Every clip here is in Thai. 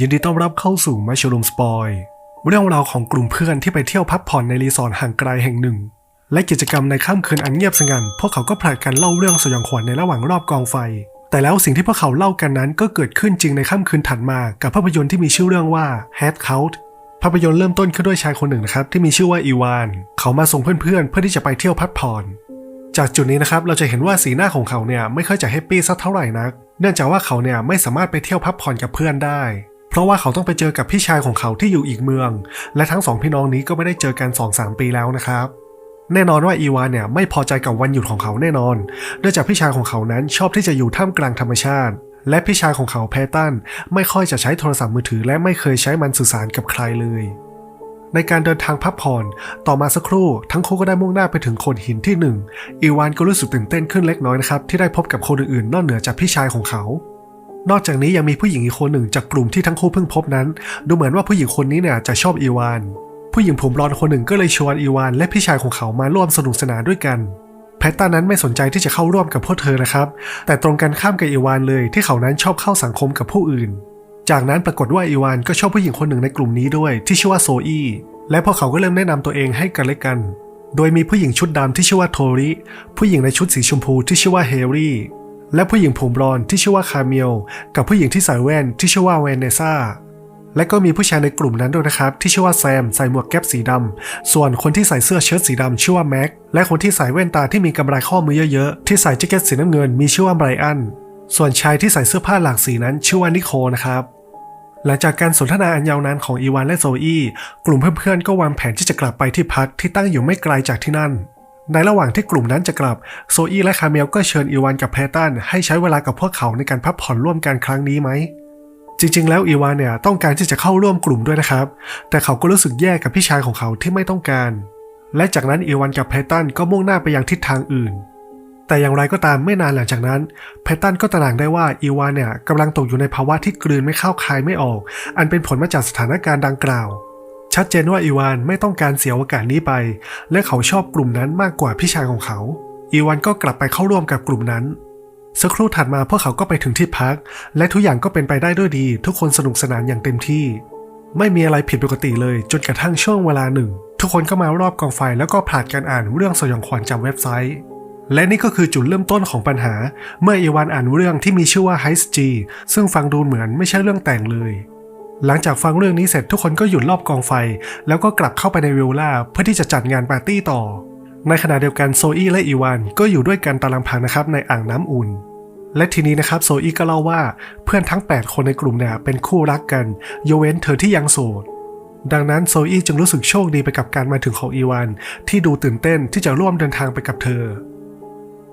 ยินดีต้อนรับเข้าสู่มาชลุมสปอย เรื่องราวของกลุ่มเพื่อนที่ไปเที่ยวพักผ่อนในรีสอร์ทห่างไกลแห่งหนึ่ง และกิจกรรมในค่ำคืนอันเงียบสงัดพวกเขาก็ผลัดกันเล่าเรื่องสยองขวัญในระหว่างรอบกองไฟ แต่แล้วสิ่งที่พวกเขาเล่ากันนั้นก็เกิดขึ้นจริงในค่ำคืนถัดมา กับภาพยนตร์ที่มีชื่อเรื่องว่า Head Count ภาพยนตร์เริ่มต้นขึ้นด้วยชายคนหนึ่งนะครับที่มีชื่อว่าอีวาน เขามาส่งเพื่อนๆเพื่อที่จะไปเที่ยวพักผ่อน จากจุดนี้นะครับเราจะเห็นว่าสีหน้าของเขาเนี่ยไม่ค่อยจะแฮปปี้สักเท่าไหร่นัก เนื่องจากว่าเขาเนี่ยไม่สามารถไปเที่ยวพักผ่อนกับเพื่อนได้ เพราะว่าเขาต้องไปเจอกับพี่ชายของเขาที่อยู่อีกเมือง และทั้งสองพี่น้องนี้ก็ไม่ได้เจอกัน2-3ปีแล้วนะครับแน่นอนว่าอีวานเนี่ยไม่พอใจกับวันหยุดของเขาแน่นอนเนื่องจากพี่ชายของเขานั้นชอบที่จะอยู่ท่ามกลางธรรมชาติ และพี่ชายของเขาแพตตันไม่ค่อยจะใช้โทรศัพท์มือถือ และไม่เคยใช้มันสื่อสารกับใครเลย ในการเดินทางพักผ่อนต่อมาสักครู่ ทั้งคู่ก็ได้มุ่งหน้าไปถึงโขดหินที่หนึ่งอีวานก็รู้สึกตื่นเต้นขึ้นเล็กน้อยนะครับที่ได้พบกับคนอื่นๆนอกเหนือจากพี่ชายของเขา นอกจากนี้ยังมีผู้หญิงอีกคนหนึ่งจากกลุ่มที่ทั้งคู่เพิ่งพบนั้น ดูเหมือนว่าผู้หญิงคนนี้เนี่ยจะชอบอีวาน ผู้หญิงผมบลอนคนหนึ่งก็เลยชวนอีวาน และพี่ชายของเขามาร่วมสนุกสนานด้วยกันแพตตานั้นไม่สนใจที่จะเข้าร่วมกับพวกเธอนะครับ แต่ตรงกันข้ามกับอีวานเลยที่เขานั้นชอบเข้าสังคมกับผู้อื่น จากนั้นปรากฏว่าอีวานก็ชอบผู้หญิงคนหนึ่งในกลุ่มนี้ด้วย ที่ชื่อว่าโซอี้และพวกเขาก็เริ่มแนะนำตัวเองให้กันและกัน โดยมีผู้หญิงชุดดำที่ชื่อว่าโทริผู้หญิงในชุดสีชมพูที่ชื่อว่าเฮรี่ และผู้หญิงผมบลอนที่ชื่อว่าคาเมลกับผู้หญิงที่ใส่แว่นที่ชื่อว่าเวนเนซ่าและก็มีผู้ชายในกลุ่มนั้นด้วยนะครับ ที่ชื่อว่าแซมใส่หมวกแก๊ปสีดำส่วนคนที่ใส่เสื้อเชิ้ตสีดำชื่อว่าแม็กและคนที่ใส่แว่นตาที่มีกำไรข้อมือเยอะๆ ที่ใส่แจ็คเก็ตสีน้ำเงินมีชื่อว่าไบรอันส่วนชายที่ใส่เสื้อผ้าหลากสีนั้นชื่อว่านิโคนะครับหลังจากการสนทนาอันยาวนานของอีวานและโซอี้กลุ่มเพื่อนๆก็วางแผนที่จะกลับไปที่พักที่ตั้งอยู่ไม่ไกลจากที่นั่น ในระหว่างที่กลุ่มนั้นจะกลับ โซอี้และคาเมลก็เชิญอีวานกับแพตตันให้ใช้เวลากับพวกเขาในการพักผ่อนร่วมกันครั้งนี้ไหม จริงๆ แล้วอีวานเนี่ยต้องการที่จะเข้าร่วมกลุ่มด้วยนะครับ แต่เขาก็รู้สึกแย่กับพี่ชายของเขาที่ไม่ต้องการ และจากนั้นอีวานกับแพตตันก็มุ่งหน้าไปยังทิศทางอื่น แต่อย่างไรก็ตามไม่นานหลังจากนั้นแพตตันก็ตระหนักได้ว่าอีวานเนี่ยกำลังตกอยู่ในภาวะที่กลืนไม่เข้าคายไม่ออก อันเป็นผลมาจากสถานการณ์ดังกล่าว ชัดเจนว่าอีวานไม่ต้องการเสียโอกาสนี้ไป และเขาชอบกลุ่มนั้นมากกว่าพี่ชายของเขา อีวานก็กลับไปเข้าร่วมกับกลุ่มนั้น สักครู่ถัดมาพวกเขาก็ไปถึงที่พัก และทุกอย่างก็เป็นไปได้ด้วยดี ทุกคนสนุกสนานอย่างเต็มที่ ไม่มีอะไรผิดปกติเลย จนกระทั่งช่วงเวลาหนึ่ง ทุกคนก็มารอบกองไฟแล้วก็ผลัดกันอ่านเรื่องสยองขวัญจากเว็บไซต์ และนี่ก็คือจุดเริ่มต้นของปัญหา เมื่ออีวานอ่านเรื่องที่มีชื่อว่า Heist G ซึ่งฟังดูเหมือนไม่ใช่เรื่องแต่งเลย หลังจากฟังเรื่องนี้เสร็จทุกคนก็หยุดรอบกองไฟ แล้วก็กลับเข้าไปในวิลล่าเพื่อที่จะจัดงานปาร์ตี้ต่อ ในขณะเดียวกันโซอี้และอีวานก็อยู่ด้วยกันตามลำพังนะครับในอ่างน้ำอุ่น และทีนี้นะครับโซอี้ก็เล่าว่าเพื่อนทั้ง 8 คนในกลุ่มเนี่ยเป็นคู่รักกันยกเว้นเธอที่ยังโสดดังนั้นโซอี้จึงรู้สึกโชคดีไปกับการมาถึงของอีวานที่ดูตื่นเต้นที่จะร่วมเดินทางไปกับเธอ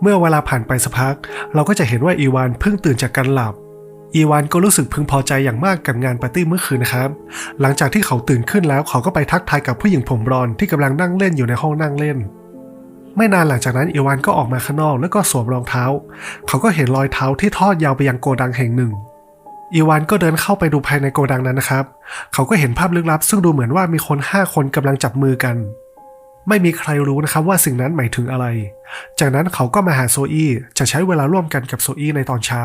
เมื่อเวลาผ่านไปสักพัก เราก็จะเห็นว่าอีวานเพิ่งตื่นจากการหลับ อีวานก็รู้สึกพึงพอใจอย่างมากกับงานปาร์ตี้เมื่อคืนนะครับ หลังจากที่เขาตื่นขึ้นแล้วเขาก็ไปทักทายกับผู้หญิงผมบลอนที่กำลังนั่งเล่นอยู่ในห้องนั่งเล่น ไม่นานหลังจากนั้นอีวานก็ออกมาข้างนอกแล้วก็สวมรองเท้า เขาก็เห็นรอยเท้าที่ทอดยาวไปยังโกดังแห่งหนึ่ง อีวานก็เดินเข้าไปดูภายในโกดังนั้นนะครับ เขาก็เห็นภาพลึกลับ ซึ่งดูเหมือนว่ามีคน5คนกำลังจับมือกัน ไม่มีใครรู้นะครับว่าสิ่งนั้นหมายถึงอะไร จากนั้นเขาก็มาหาโซอี้จะใช้เวลาร่วมกันกับโซอี้ในตอนเช้า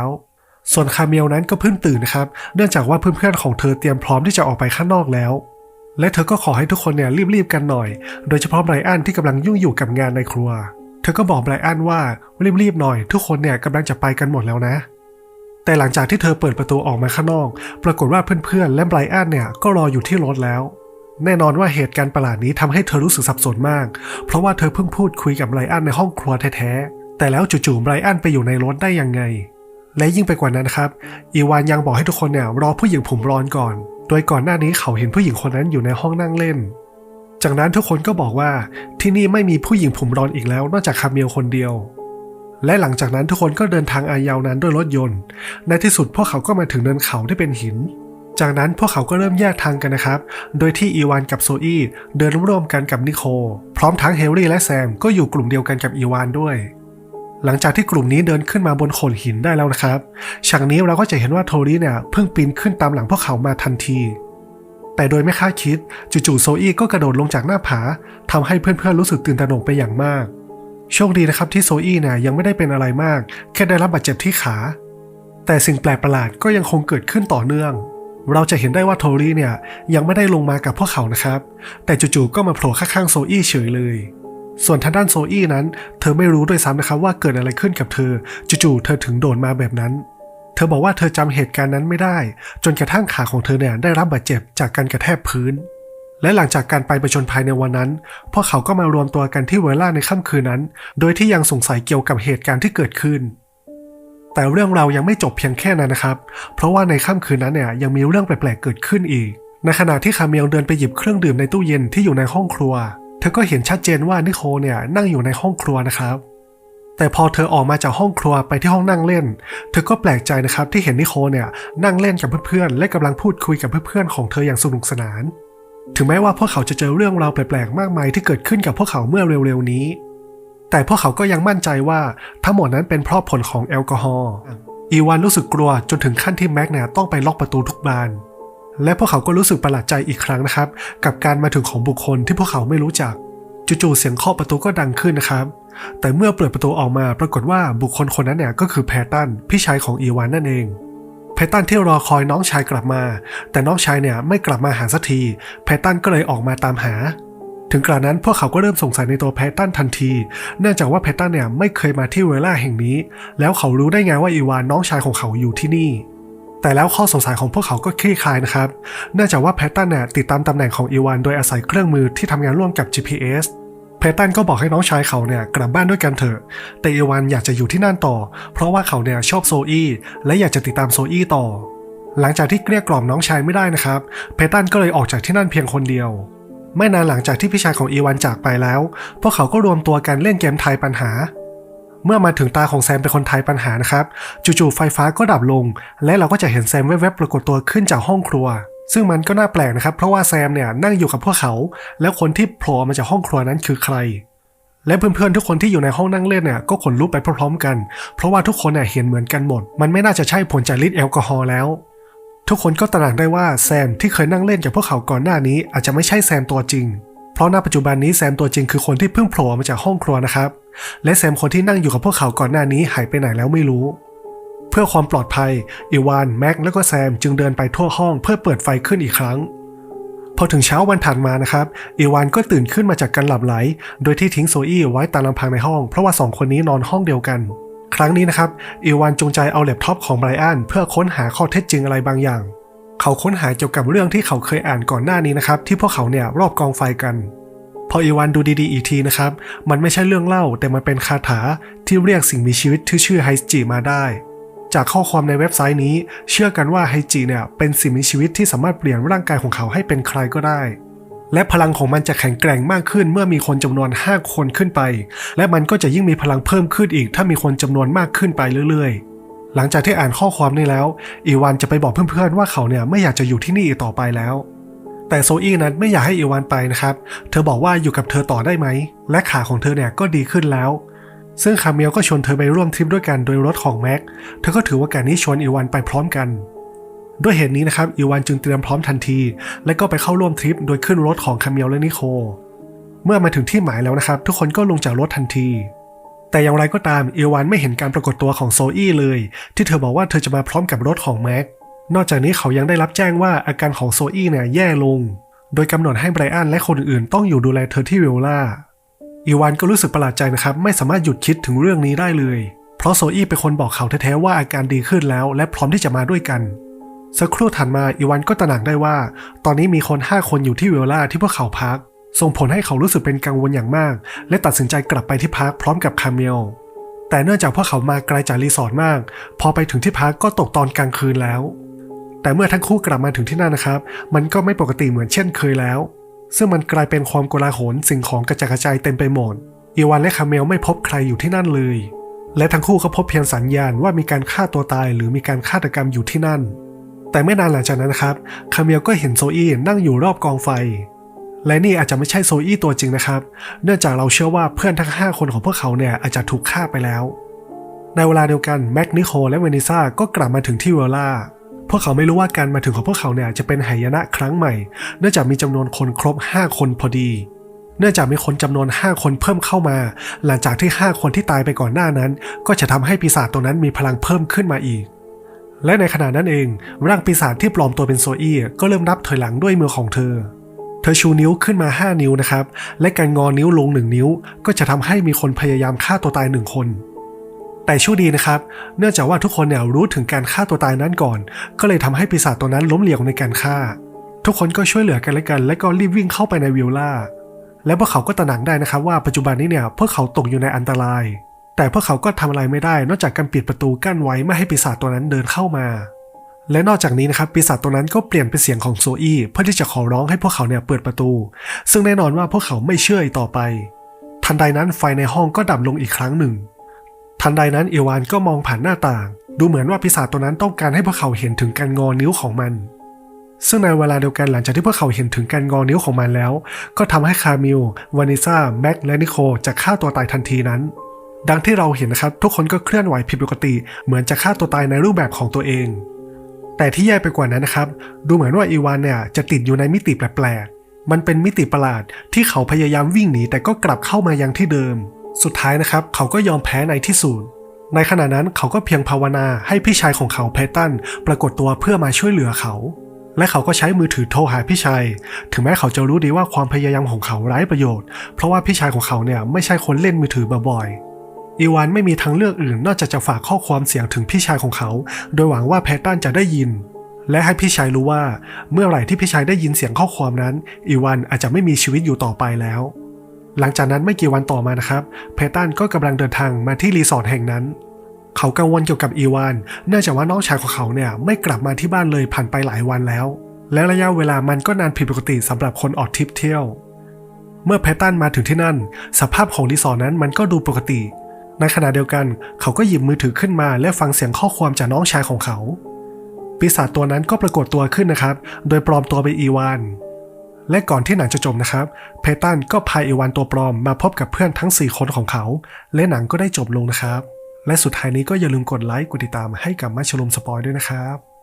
ส่วนคาเมลนั้นก็เพิ่งตื่นนะครับ เนื่องจากว่าเพื่อนๆของเธอเตรียมพร้อมที่จะออกไปข้างนอกแล้ว และเธอก็ขอให้ทุกคนเนี่ยรีบๆกันหน่อย โดยเฉพาะไบรอันที่กำลังยุ่งอยู่กับงานในครัว เธอก็บอกไบรอันว่ารีบๆหน่อย ทุกคนเนี่ยกำลังจะไปกันหมดแล้วนะ แต่หลังจากที่เธอเปิดประตูออกมาข้างนอก ปรากฏว่าเพื่อนๆและไบรอันเนี่ยก็รออยู่ที่รถแล้วแน่นอนว่าเหตุการณ์ประหลาดนี้ทำให้เธอรู้สึกสับสนมาก เพราะว่าเธอเพิ่งพูดคุยกับไบรอันในห้องครัวแท้ๆ แต่แล้วจู่ๆไบรอันไปอยู่ในรถได้ยังไง และยิ่งไปกว่านั้นครับ อีวานยังบอกให้ทุกคนเนี่ยรอผู้หญิงผมร้อนก่อน โดยก่อนหน้านี้เขาเห็นผู้หญิงคนนั้นอยู่ในห้องนั่งเล่น จากนั้นทุกคนก็บอกว่าที่นี่ไม่มีผู้หญิงผมร้อนอีกแล้ว นอกจากคาเมลคนเดียว และหลังจากนั้นทุกคนก็เดินทางอายาวนั้นด้วยรถยนต์ ในที่สุดพวกเขาก็มาถึงเนินเขาที่เป็นหิน จากนั้นพวกเขาก็เริ่มแยกทางกันนะครับ โดยที่อีวานกับโซอี้เดินร่วมกันกับนิโคลพร้อมทั้งเฮลรี่และแซมก็อยู่กลุ่มเดียวกันกับอีวานด้วย หลังจากที่กลุ่มนี้เดินขึ้นมาบนโขดหินได้แล้วนะครับฉากนี้เราก็จะเห็นว่าโทรี่เนี่ยเพิ่งปีนขึ้นตามหลังพวกเขามาทันที แต่โดยไม่คาดคิดจู่ๆโซอี้ก็กระโดดลงจากหน้าผาทำให้เพื่อนๆรู้สึกตื่นตระหนกไปอย่างมาก โชคดีนะครับที่โซอี้เนี่ยยังไม่ได้เป็นอะไรมาก แค่ได้รับบาดเจ็บที่ขา แต่สิ่งแปลกประหลาดก็ยังคงเกิดขึ้นต่อเนื่องเราจะเห็นได้ว่าโทรี่เนี่ยยังไม่ได้ลงมากับพวกเขานะครับ แต่จู่ๆก็มาโผล่ข้างๆโซอี้เฉยเลย ส่วนทางด้านโซอี้นั้น เธอไม่รู้ด้วยซ้ำนะครับว่าเกิดอะไรขึ้นกับเธอ จู่ๆเธอถึงโดนมาแบบนั้น เธอบอกว่าเธอจำเหตุการณ์นั้นไม่ได้ จนกระทั่งขาของเธอเนี่ยได้รับบาดเจ็บจากการกระแทกพื้น และหลังจากการไปประชนภัยในวันนั้น พวกเขาก็มารวมตัวกันที่เวล่าในค่ำคืนนั้น โดยที่ยังสงสัยเกี่ยวกับเหตุการณ์ที่เกิดขึ้นแต่เรื่องเรายังไม่จบเพียงแค่นั้นนะครับ เพราะว่าในค่ำคืนนั้นเนี่ยยังมีเรื่องแปลกๆเกิดขึ้นอีก ในขณะที่คาเมลเดินไปหยิบเครื่องดื่มในตู้เย็นที่อยู่ในห้องครัว อก็เห็นชัดเจนว่านิโคลเนี่ยนั่งอยู่ในห้องครัวนะครับ แต่พอเธอออกมาจากห้องครัวไปที่ห้องนั่งเล่น เธอก็แปลกใจนะครับที่เห็นนิโคลเนี่ยนั่งเล่นกับเพื่อนๆและกำลังพูดคุยกับเพื่อนๆของเธออย่างสนุกสนาน ถึงแม้ว่าพวกเขาจะเจอเรื่องราวแปลกๆมากมายที่เกิดขึ้นกับพวกเขาเมื่อเร็วๆนี้ แต่พวกเขาก็ยังมั่นใจว่าทั้งหมดนั้นเป็นเพราะผลของแอลกอฮอล์อีวานรู้สึกกลัวจนถึงขั้นที่แม็กเนี่ยต้องไปล็อกประตูทุกบาน และพวกเขาก็รู้สึกประหลาดใจอีกครั้งนะครับ กับการมาถึงของบุคคลที่พวกเขาไม่รู้จัก จู่ๆเสียงเคาะประตูก็ดังขึ้นนะครับ แต่เมื่อเปิดประตูออกมาปรากฏว่าบุคคลคนนั้นเนี่ยก็คือแพตตันพี่ชายของอีวานนั่นเองแพตตันที่รอคอยน้องชายกลับมา แต่น้องชายเนี่ยไม่กลับมาหาสักทีแพตตันก็เลยออกมาตามหา ถึงกระนั้นพวกเขาก็เริ่มสงสัยในตัวแพตตันทันที เนื่องจากว่าแพตตันเนี่ยไม่เคยมาที่เวล่าแห่งนี้ แล้วเขารู้ได้ไงว่าอีวานน้องชายของเขาอยู่ที่นี่ แต่แล้วข้อสงสัยของพวกเขาก็คลี่คลายนะครับ เนื่องจากว่าแพตตันเนี่ยติดตามตำแหน่งของอีวานโดยอาศัยเครื่องมือที่ทำงานร่วมกับ GPS แพตตันก็บอกให้น้องชายเขาเนี่ยกลับบ้านด้วยกันเถอะ แต่อีวานอยากจะอยู่ที่นั่นต่อ เพราะว่าเขาเนี่ยชอบโซอี้และอยากจะติดตามโซอี้ต่อ หลังจากที่เกลี้ยกล่อมน้องชายไม่ได้นะครับ เพตันก็เลยออกจากที่นั่นเพียงคนเดียว ไม่นานหลังจากที่พี่ชายของอีวานจากไปแล้ว พวกเขาก็รวมตัวกันเล่นเกมทายปัญหา เมื่อมาถึงตาของแซมเป็นคนไทยปัญหานะครับ จู่ๆไฟฟ้าก็ดับลง และเราก็จะเห็นแซมแวบๆปรากฏตัวขึ้นจากห้องครัว ซึ่งมันก็น่าแปลกนะครับ เพราะว่าแซมเนี่ยนั่งอยู่กับพวกเขา แล้วคนที่โผล่มาจากห้องครัวนั้นคือใคร และเพื่อนๆทุกคนที่อยู่ในห้องนั่งเล่นเนี่ยก็ขนลุกไปพร้อมๆกัน เพราะว่าทุกคนเนี่ยเห็นเหมือนกันหมด มันไม่น่าจะใช่ผลจากฤทธิ์แอลกอฮอล์แล้ว ทุกคนก็ตระหนักได้ว่าแซมที่เคยนั่งเล่นกับพวกเขาก่อนหน้านี้ อาจจะไม่ใช่แซมตัวจริง เพราะณปัจจุบันนี้แซมตัวจริงคือคนที่เพิ่งโผล่มาจากห้องครัวนะครับ และแซมคนที่นั่งอยู่กับพวกเขาก่อนหน้านี้หายไปไหนแล้วไม่รู้ เพื่อความปลอดภัยอีวานแม็กและก็แซมจึงเดินไปทั่วห้องเพื่อเปิดไฟขึ้นอีกครั้ง พอถึงเช้าวันถัดมานะครับอีวานก็ตื่นขึ้นมาจากการหลับไหล โดยที่ทิ้งโซอี้ไว้ตามลำพังในห้อง เพราะว่าสองคนนี้นอนห้องเดียวกัน ครั้งนี้นะครับอีวานจงใจเอาแล็ปท็อปของไบรอันเพื่อค้นหาข้อเท็จจริงอะไรบางอย่าง เขาค้นหาเกี่ยวกับเรื่องที่เขาเคยอ่านก่อนหน้านี้นะครับที่พวกเขาเนี่ยรอบกองไฟกัน พออีวานดูดีๆอีกทีนะครับ มันไม่ใช่เรื่องเล่าแต่มันเป็นคาถาที่เรียกสิ่งมีชีวิตที่ชื่อไฮจิมาได้ จากข้อความในเว็บไซต์นี้ เชื่อกันว่าไฮจิเนี่ยเป็นสิ่งมีชีวิตที่สามารถเปลี่ยนร่างกายของเขาให้เป็นใครก็ได้ และพลังของมันจะแข็งแกร่งมากขึ้นเมื่อมีคนจำนวน 5 คนขึ้นไป และมันก็จะยิ่งมีพลังเพิ่มขึ้นอีก ถ้ามีคนจำนวนมากขึ้นไปเรื่อยๆหลังจากที่อ่านข้อความนี้แล้ว อีวานจะไปบอกเพื่อนๆว่าเขาเนี่ยไม่อยากจะอยู่ที่นี่อีกต่อไปแล้ว แต่โซอี้นั้นไม่อยากให้อีวานไปนะครับ เธอบอกว่าอยู่กับเธอต่อได้ไหม และขาของเธอเนี่ยก็ดีขึ้นแล้ว ซึ่งคาเมลก็ชวนเธอไปร่วมทริปด้วยกันโดยรถของแม็ก เธอก็ถือว่าการนี้ชวนอีวานไปพร้อมกัน ด้วยเหตุนี้นะครับอีวานจึงเตรียมพร้อมทันที และก็ไปเข้าร่วมทริปโดยขึ้นรถของคาเมลและนิโค เมื่อมาถึงที่หมายแล้วนะครับ ทุกคนก็ลงจากรถทันทีแต่อย่างไรก็ตามอีวานไม่เห็นการปรากฏตัวของโซอี้เลย ที่เธอบอกว่าเธอจะมาพร้อมกับรถของแม็ก นอกจากนี้เขายังได้รับแจ้งว่าอาการของโซอี้เนี่ยแย่ลง โดยกำหนดให้ไบรอันและคนอื่นๆต้องอยู่ดูแลเธอที่เวลล่า อีวานก็รู้สึกประหลาดใจนะครับ ไม่สามารถหยุดคิดถึงเรื่องนี้ได้เลย เพราะโซอี้เป็นคนบอกเขาแท้ๆว่าอาการดีขึ้นแล้ว และพร้อมที่จะมาด้วยกัน สักครู่ถัดมาอีวานก็ตระหนักได้ว่า ตอนนี้มีคน 5 คนอยู่ที่เวลล่าที่พวกเขาพัก ส่งผลให้เขารู้สึกเป็นกังวลอย่างมาก และตัดสินใจกลับไปที่พักพร้อมกับคาเมลแต่เนื่องจากพวกเขามาไกลจากรีสอร์ทมาก พอไปถึงที่พักก็ตกตอนกลางคืนแล้ว แต่เมื่อทั้งคู่กลับมาถึงที่นั่นนะครับ มันก็ไม่ปกติเหมือนเช่นเคยแล้ว ซึ่งมันกลายเป็นความโกลาหลสิ่งของกระจัดกระจายเต็มไปหมดอีวานและคาเมลไม่พบใครอยู่ที่นั่นเลย และทั้งคู่ก็พบเพียงสัญญาณว่ามีการฆ่าตัวตายหรือมีการฆาตกรรมอยู่ที่นั่น แต่ไม่นานหลังจากนั้นนะครับคาเมลก็เห็นโซอี้นั่งอยู่รอบกองไฟ และนี่อาจจะไม่ใช่โซอี้ตัวจริงนะครับ เนื่องจากเราเชื่อว่าเพื่อนทั้ง 5 คนของพวกเขาเนี่ยอาจจะถูกฆ่าไปแล้ว ในเวลาเดียวกันแม็กนิโคและเวนิซ่าก็กลับมาถึงที่เวลล่า พวกเขาไม่รู้ว่าการมาถึงของพวกเขาเนี่ยจะเป็นหายนะครั้งใหม่ เนื่องจากมีจำนวนคนครบ 5 คนพอดี เนื่องจากมีคนจำนวน 5 คนเพิ่มเข้ามา หลังจากที่ 5 คนที่ตายไปก่อนหน้านั้น ก็จะทำให้ปีศาจตัวนั้นมีพลังเพิ่มขึ้นมาอีก และในขณะนั้นเองร่างปีศาจที่ปลอมตัวเป็นโซอี้ก็เริ่มนับถอยหลังด้วยมือของเธอ เธอชูนิ้วขึ้นมา 5 นิ้วนะครับ และการงอนิ้วลง 1 นิ้ว ก็จะทำให้มีคนพยายามฆ่าตัวตาย1คน แต่โชคดีนะครับ เนื่องจากว่าทุกคนเนี่ยรู้ถึงการฆ่าตัวตายนั้นก่อน ก็เลยทำให้ปีศาจตัวนั้นล้มเหลวในการฆ่า ทุกคนก็ช่วยเหลือกันและกัน และก็รีบวิ่งเข้าไปในวิลล่า และพวกเขาก็ตระหนักได้นะครับว่าปัจจุบันนี้เนี่ยพวกเขาตกอยู่ในอันตราย แต่พวกเขาก็ทำอะไรไม่ได้ นอกจากการปิดประตูกั้นไว้ไม่ให้ปีศาจตัวนั้นเดินเข้ามา และนอกจากนี้นะครับปีศาจตัวนั้นก็เปลี่ยนเป็นเสียงของโซอี้เพื่อที่จะขอร้องให้พวกเขาเนี่ยเปิดประตู ซึ่งแน่นอนว่าพวกเขาไม่เชื่ออีกต่อไป ทันใดนั้นไฟในห้องก็ดับลงอีกครั้งหนึ่ง ทันใดนั้นเอวานก็มองผ่านหน้าต่าง ดูเหมือนว่าปีศาจตัวนั้นต้องการให้พวกเขาเห็นถึงการงอนิ้วของมัน ซึ่งในเวลาเดียวกันหลังจากที่พวกเขาเห็นถึงการงอนิ้วของมันแล้ว ก็ทำให้คามิลวานิซ่าแม็กและนิโคจะฆ่าตัวตายทันทีนั้น ดังที่เราเห็นนะครับ ทุกคนก็เคลื่อนไหวผิดปกติ เหมือนจะฆ่าตัวตายในรูปแบบของตัวเอง แต่ที่แย่ไปกว่านั้นนะครับ ดูเหมือนว่าอีวานเนี่ยจะติดอยู่ในมิติแปลกๆมันเป็นมิติประหลาดที่เขาพยายามวิ่งหนีแต่ก็กลับเข้ามายังที่เดิม สุดท้ายนะครับ เขาก็ยอมแพ้ในที่สุดในขณะนั้นเขาก็เพียงภาวนาให้พี่ชายของเขาเพตันปรากฏตัวเพื่อมาช่วยเหลือเขา และเขาก็ใช้มือถือโทรหาพี่ชาย ถึงแม้เขาจะรู้ดีว่าความพยายามของเขาไร้ประโยชน์ เพราะว่าพี่ชายของเขาเนี่ยไม่ใช่คนเล่นมือถือบ่อยๆ อีวานไม่มีทางเลือกอื่นนอกจากจะฝากข้อความเสียงถึงพี่ชายของเขา โดยหวังว่าเพตันจะได้ยิน และให้พี่ชายรู้ว่า เมื่อไหร่ที่พี่ชายได้ยินเสียงข้อความนั้น อีวานอาจจะไม่มีชีวิตอยู่ต่อไปแล้ว หลังจากนั้นไม่กี่วันต่อมานะครับ เพตันก็กำลังเดินทางมาที่รีสอร์ทแห่งนั้น เขากังวลเกี่ยวกับอีวานเนื่องจากว่าน้องชายของเขาเนี่ยไม่กลับมาที่บ้านเลยผ่านไปหลายวันแล้ว และระยะเวลามันก็นานผิดปกติสำหรับคนออกทริปเที่ยว เมื่อเพตันมาถึงที่นั่น สภาพของรีสอร์ทนั้นมันก็ดูปกติ ในขณะเดียวกัน เขาก็หยิบมือถือขึ้นมา และฟังเสียงข้อความจากน้องชายของเขา ปีศาจตัวนั้นก็ปรากฏตัวขึ้นนะครับ โดยปลอมตัวเป็นอีวาน และก่อนที่หนังจะจบนะครับ เพตันก็พาอีวานตัวปลอมมาพบกับเพื่อนทั้ง 4 คนของเขา และหนังก็ได้จบลงนะครับ และสุดท้ายนี้ก็อย่าลืมกดไลค์กดติดตามให้กับมัชลุมสปอยด้วยนะครับ